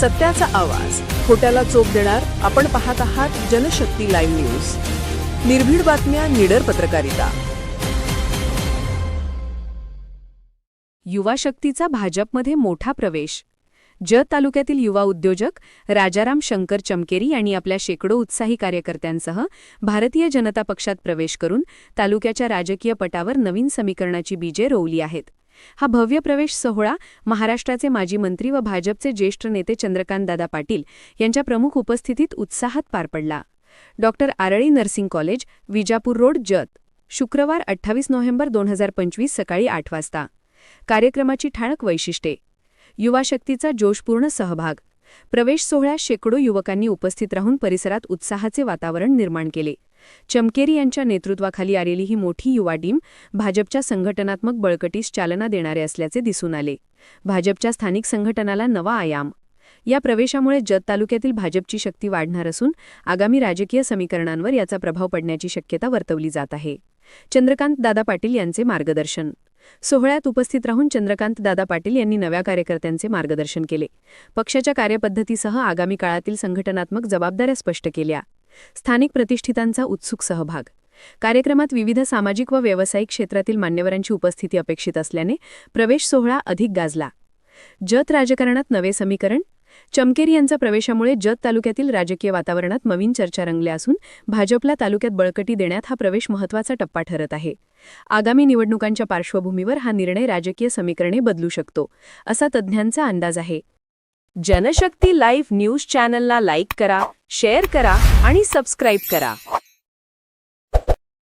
सत्याचा आवाज. खोट्याला चोप देणार आपण पाहत आहात जनशक्ती लाईव्ह न्यूज. निर्भीड बातम्या निडर पत्रकारिता. युवा शक्तीचा भाजपमध्ये मोठा प्रवेश. जत तालुक्यातील युवा उद्योजक राजाराम शंकर चमकेरी यांनी आपल्या शेकडो उत्साही कार्यकर्त्यांसह भारतीय जनता पक्षात प्रवेश करून तालुक्याच्या राजकीय पटावर नवीन समीकरणाची बीजे रोवली आहेत. हा भव्य प्रवेश सोहळा महाराष्ट्राचे माजी मंत्री व भाजपचे ज्येष्ठ नेते चंद्रकांतदादा पाटील यांच्या प्रमुख उपस्थितीत उत्साहात पार पडला. Doctor Arali nursing college Vijapur road Jat. शुक्रवार अठ्ठावीस नोव्हेंबर दोन हजार पंचवीस सकाळी आठ वाजता. कार्यक्रमाची ठळक वैशिष्ट्ये. युवा शक्तीचा जोशपूर्ण सहभाग. प्रवेश सोहळ्यास शेकडो युवकांनी उपस्थित राहून परिसरात उत्साहाचे वातावरण निर्माण केले. चमकेरी यांच्या नेतृत्वाखाली आलेली ही मोठी युवा टीम भाजपच्या संघटनात्मक बळकटीस चालना देणारे असल्याचे दिसून आले. भाजपच्या स्थानिक संघटनाला नवा आयाम. या प्रवेशामुळे जत तालुक्यातील भाजपची शक्ती वाढणार असून आगामी राजकीय समीकरणांवर याचा प्रभाव पडण्याची शक्यता वर्तवली जात आहे. चंद्रकांत दादा पाटील यांचे मार्गदर्शन सोहळ्यात उपस्थित राहून चंद्रकांत दादा पाटील यांनी नव्या कार्यकर्त्यांचे मार्गदर्शन केले. पक्षाच्या कार्यपद्धतीसह आगामी काळातील संघटनात्मक जबाबदाऱ्या स्पष्ट केल्या. स्थानिक प्रतिष्ठितांचा उत्सुक सहभाग. कार्यक्रमात विविध सामाजिक व व्यावसायिक क्षेत्रातील मान्यवरांची उपस्थिती अपेक्षित असल्याने प्रवेश सोहळा अधिक गाजला. जत राजकारणात नवे समीकरण चमकेरी यांच्या प्रवेशामुळे जत तालुक्यातील राजकीय वातावरणात नवीन चर्चा रंगल्या असून भाजपला तालुक्यात बळकटी देण्यात हा प्रवेश महत्त्वाचा टप्पा ठरत आहे. आगामी निवडणुकांच्या पार्श्वभूमीवर हा निर्णय राजकीय समीकरणे बदलू शकतो असा तज्ज्ञांचा अंदाज आहे. जनशक्ती लाईव्ह न्यूज चॅनलला लाईक करा शेअर करा आणि सबस्क्राईब करा.